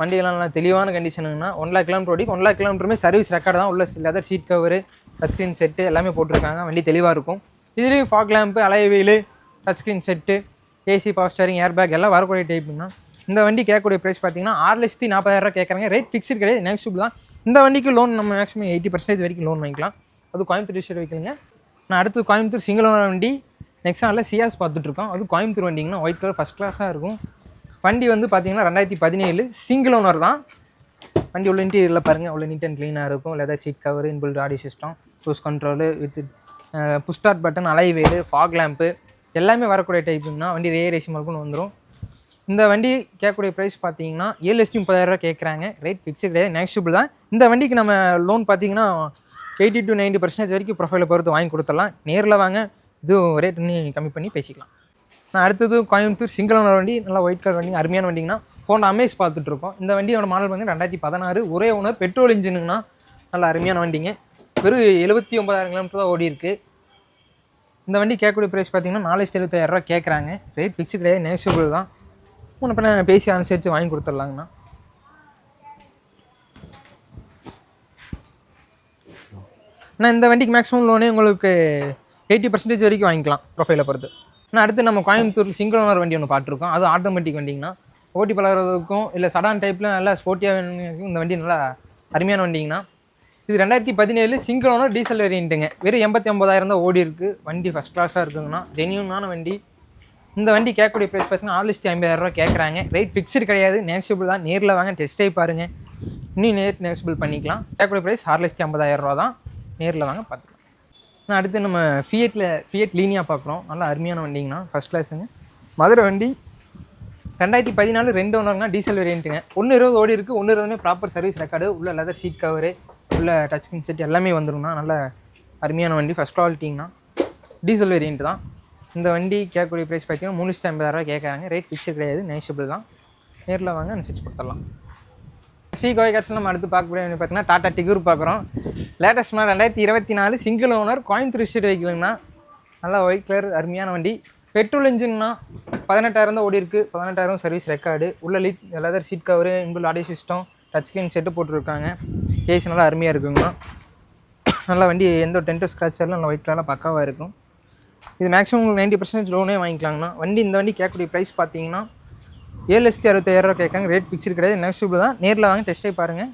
B: வண்டியெல்லாம் நல்லா தெளிவான கண்டிஷனுங்கண்ணா ஒன் லேக் கிலோமீட்டர் ஓடி ஒன் லேக் கிலோமீட்டருமே சர்வீஸ் ரெக்கார்டு தான். உள்ள leather seat cover touch screen set எல்லாமே போட்டிருக்காங்க. வண்டி தெளிவாக இருக்கும். இதுலேயும் ஃபாக் லேம்ப்பு அலைய wheel touch screen set AC power steering air bag எல்லாம் வரக்கூடிய டைப்னா இந்த வண்டி கேட்கக்கூடிய ப்ரைஸ் பார்த்தீங்கன்னா ஆறு லட்சத்தி நாற்பதாயிரம் கேட்குறாங்க. ரேட் ஃபிக்ஸ்டு கிடையாது நெக்ஸ்ட் தான். இந்த வண்டிக்கு லோன் நம்ம மேக்ஸிமம் எயிட்டி பர்சன்டேஜ் வரைக்கும் லோன் வாங்கிக்கலாம். அது கோயம்புத்தூர் டிஸ்ட்ரிக்ட் வைக்கலுங்க நான் அடுத்து கோயம்புத்தூர் சிங்கிள் ஓனர் வண்டி. நெக்ஸ்ட் நாளில் சியாஸ் பார்த்துட்ருக்கோம். அது கோயம்புத்தூர் வண்டிங்கன்னா ஒயிட் கலர் ஃபஸ்ட் கிளாஸாக இருக்கும். வண்டி வந்து பார்த்தீங்கன்னா ரெண்டாயிரத்தி பதினேழு சிங்கிள் ஓனர் தான். வண்டி உள்ள இன்டீரியரில் பாருங்கள் உள்ள நீட் அண்ட் க்ளீனாக இருக்கும். Leather seat cover inbuilt audio system cruise control with push start button alloy wheel fog lamp எல்லாமே வரக்கூடிய டைப்புங்கன்னா வண்டி ரே ரேசி வந்துடும் இந்த வண்டி கேட்கக்கூடிய ப்ரைஸ் பார்த்தீங்கன்னா ஏழு லட்சத்தி முப்பதாயிரரூவா கேட்குறாங்க. ரேட் ஃபிக்ஸ்டு கிடையாது நெக்ஸ்டபிள் தான். இந்த வண்டிக்கு நம்ம லோன் பார்த்தீங்கன்னா எயிட்டி டு 90% பர்சன்டேஜ் வரைக்கும் ப்ரொஃபைலை பொறுத்து வாங்கி கொடுத்துடலாம். நேரில் வாங்க இதுவும் ரேட் இன்னும் கம்மி பண்ணி பேசிக்கலாம். நான் அடுத்தது கோயம்புத்தூர் சிங்கிள் ஓனர் வண்டி நல்லா ஒயிட் கலர் வண்டி அருமையான வண்டிங்கன்னா ஃபோன் அமேஸ் பார்த்துட்ருக்கோம் இந்த வண்டியோட மாடல் வந்து ரெண்டாயிரத்தி பதினாறு ஒரே ஓனர் பெட்ரோல் இன்ஜினுங்கண்ணா நல்லா அருமையான வண்டிங்க. வெறும் எழுபத்தி ஒன்பதாயிரம் கிலோமீட்டர் தான் ஓடி இருக்குது இந்த வண்டி கேட்கக்கூடிய ப்ரைஸ் பார்த்தீங்கன்னா நாலு லட்சத்தி எழுபத்தாயிரரூவா கேட்குறாங்க. ரேட் ஃபிக்ஸ் கிடையாது நேஷபிள் தான். முன்ன பண்ண பேசி அனுசரித்து வாங்கி கொடுத்துட்லாங்கண்ணா. நான் இந்த வண்டிக்கு மேக்ஸிமம் லோனே உங்களுக்கு எயிட்டி பர்சன்டேஜ் வரைக்கும் வாங்கிக்கலாம் ப்ரொஃபைலை பொறுத்து. நான் அடுத்து நம்ம கோயம்புத்தூர் சிங்கிள் ஓனர் வண்டி ஒன்று பார்த்துருக்கோம். அது ஆட்டோமேட்டிக் வண்டிங்கண்ணா. ஓட்டி பழகிறதுக்கும் இல்லை சடான் டைப்பில் நல்லா ஸ்போர்ட்டியாக இந்த வண்டி நல்லா அருமையான வண்டிங்கண்ணா. இது ரெண்டாயிரத்தி பதினேழு சிங்கிள் ஓனர் டீசல் வேரியண்ட்டுங்க வெறும் எண்பத்தி ஒம்பதாயிரம் தான் ஓடி இருக்குது வண்டி ஃபஸ்ட் கிளாஸாக இருக்குங்கண்ணா ஜென்யூனான வண்டி. இந்த வண்டி கேட்கக்கூடிய ப்ரைஸ் பார்த்தீங்கன்னா ஆறு லட்சத்தி ஐம்பதாயிரரூவா கேட்குறாங்க. ரேட் ஃபிக்ஸ்டு கிடையாது. நேக்சிபிள் தான். நேரில் வாங்க டெஸ்ட் ஆகி பாருங்கள் இன்னும் நேர் நேக்சிபிள் பண்ணிக்கலாம். கேட்கக்கூடிய ப்ரைஸ் ஆறு லட்சத்தி ஐம்பதாயிரரூவா தான். நேரில் வாங்க பார்த்துக்கலாம் நான் அடுத்து நம்ம ஃபியட்டில் ஃபியட் லீனியாக பார்க்குறோம். நல்லா அருமையான வண்டிங்கண்ணா. ஃபஸ்ட் கிளாஸுங்க மதுரை வண்டி. ரெண்டாயிரத்தி பதினாலு ரெண்டு ஒன்றுங்கண்ணா டீசல் வேரியண்ட்டுங்க ஒன்று இருபது ஓடி இருக்குது ஒன்று இருபதுமே ப்ராப்பர் சர்வீஸ் ரெக்கார்டு உள்ள லெதர் சீட் கவரு உள்ள டச் ஸ்க்ரீன் செட் எல்லாமே வந்துருங்கண்ணா நல்ல அருமையான வண்டி. ஃபஸ்ட் குவாலிட்டிங்கண்ணா டீசல் வேரியண்ட் தான். இந்த வண்டி கேட்கக்கூடிய ப்ரைஸ் பார்த்தீங்கன்னா மூணு லட்சத்தி ஐம்பதாயிரரூவா கேட்குறாங்க. ரேட் ஃபிக்ஸு கிடையாது நைஷபிள் தான். நேரில் வாங்க அனுசரிச்சு கொடுத்துடலாம். ஸ்ரீ கோயகாட்சியில் நம்ம அடுத்து பார்க்கக்கூடிய வண்டி பார்த்தீங்கன்னா டாடா டிகூர் பார்க்குறோம். லேட்டஸ்ட் மாதிரி ரெண்டாயிரத்தி இருபத்தி நாலு சிங்கிள் ஓனர் கோயம்புத்தூர் ஸ்ட்ரீட் வைக்கலங்கண்ணா நல்லா ஒயிட் கலர் அருமையான வண்டி. பெட்ரோல் இன்ஜின்னா பதினெட்டாயிரம் தான் ஓடி இருக்குது பதினெட்டாயிரம் சர்வீஸ் ரெக்கார்டு உள்ள lead leather seat cover inbuilt audio system touch screen set போட்டிருக்காங்க. ஏசி நல்லா அருமையாக இருக்குங்கண்ணா நல்லா வண்டி எந்த ஒரு டென்ட் ஸ்க்ராட்ச் எல்லாம் நல்லா ஒயிட் கலரில் பக்காவாக இருக்கும். இது மேக்ஸிமம் உங்களுக்கு நைன்ட்டி பர்சன்டேஜ் லோனே வாங்கிக்கலாங்கண்ணா. வண்டி இந்த வண்டி கேட்கக்கூடிய ப்ரைஸ் பார்த்தீங்கன்னா ஏழு லட்சத்தி அறுபத்தாயிரரூவா கேட்காங்க. ரேட் ஃபிக்ஸ்டு கிடையாது. நெக்ஸ்ட் தான் நேரில் வாங்க டெஸ்ட் பாருங்கள்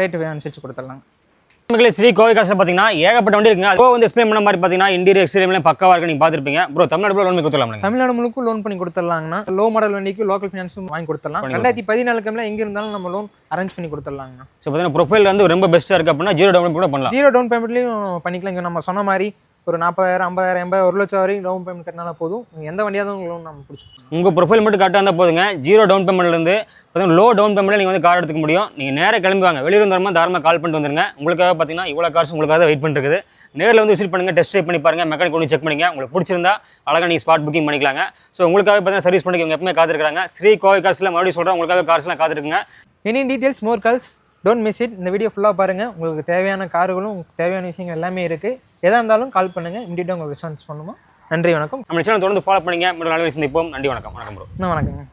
B: ரேட்டு அனுசரித்து கொடுத்துடலாங்க.
A: மக்களே ஸ்ரீ கோவை காசு பார்த்தீங்கன்னா ஏகப்பட்ட வண்டி இருக்குங்க. அது வந்து எக்ஸ்பிளைன் பண்ண மாதிரி பார்த்தீங்கன்னா இன்டீரியர் எக்ஸ்டீரியர்லாம் பக்காவாக இருக்கு நீங்கள் பார்த்துருப்பீங்க. ப்ரோ தமிழ்நாடு லோன் பண்ணி கொடுத்துலாம்
B: தமிழ்நாடு முழுக்கும் லோன் பண்ணி கொடுத்துடலாங்கண்ணா. லோ மாடல் வண்டிக்கு லோக்கல் ஃபினான்ஸும் வாங்கி கொடுத்துடலாம். ரெண்டாயிரத்தி பதினாலு கம்மில் எங்கே இருந்தாலும் நம்ம லோன் அரேஞ்ச் பண்ணி கொடுத்துடலாங்கண்ணா.
A: ஸோ பார்த்தீங்கன்னா ப்ரொஃபைல் வந்து ரொம்ப பெஸ்ட்டாக இருக்குது அப்படின்னா ஜீரோ டவுன் கூட பண்ணலாம்.
B: ஜீரோ டவுன் பேமெண்ட்லையும் பண்ணிக்கலாம். இங்கே நம்ம சொன்ன மாதிரி ஒரு நாற்பதாயிரம் ஐம்பதாயிரம் எண்பது ஒரு லட்சம் வரைக்கும் டவுன் பேமெண்ட் கட்டினால போதும். எந்த வண்டியாக தான் லோன் நம்ம பிடிச்சிக்கலாம்.
A: உங்கள் ப்ரொஃபைல் மட்டும் கரெக்டாக இருந்தால் போதுங்க. ஜீரோ டவுன் பேமெண்ட்லேருந்து பார்த்தீங்கன்னா லோ டவுன் பேமெண்ட்டில் நீங்கள் வந்து கார் எடுத்துக்க முடியும். நீங்கள் நேராக கிளம்பி வாங்க. வெளியூர் வரமா தாராளமாக கால் பண்ணிட்டு வந்துருங்க. உங்களுக்காக பார்த்தீங்கன்னா இவ்வளோ கார்ஸ் உங்களுக்காக வெயிட் பண்ணிருக்குது நேரில் வந்து விசிட் பண்ணுங்கள் டெஸ்ட் ட்ரைவ் பண்ணி பாருங்கள் மெக்கானிக் கொண்டு செக் பண்ணிங்க. உங்களுக்கு பிடிச்சிருந்தா அழகாக நீங்கள் ஸ்பாட் புக்கிங் பண்ணிக்கலாங்க. ஸோ உங்களுக்காக பார்த்தீங்கன்னா சர்வீஸ் பண்ணிக்க எப்பவுமே காத்திருக்காங்க ஸ்ரீ கோவை கார்ஸில் மறுபடியும் சொல்கிறேன் உங்களுக்காக கார்ஸ்லாம் காத்திருக்குங்க.
B: Any details more calls don't miss it இந்த வீடியோ ஃபுல்லாக பாருங்கள் உங்களுக்கு தேவையான கார்களும் உங்களுக்கு தேவையான விஷயங்கள் எல்லாமே இருக்குது எதாக இருந்தாலும் கால் பண்ணுங்கள் இமீடியட்டாக உங்களுக்கு ரெஸ்பான்ஸ் பண்ணுமா நன்றி வணக்கம்.
A: நம்ம சேனல் தொடர்ந்து ஃபாலோ பண்ணிங்க. மீண்டும் விஷயம் சந்திப்போம். நன்றி வணக்கம். வணக்கம் ப்ரோ
B: வணக்கங்க.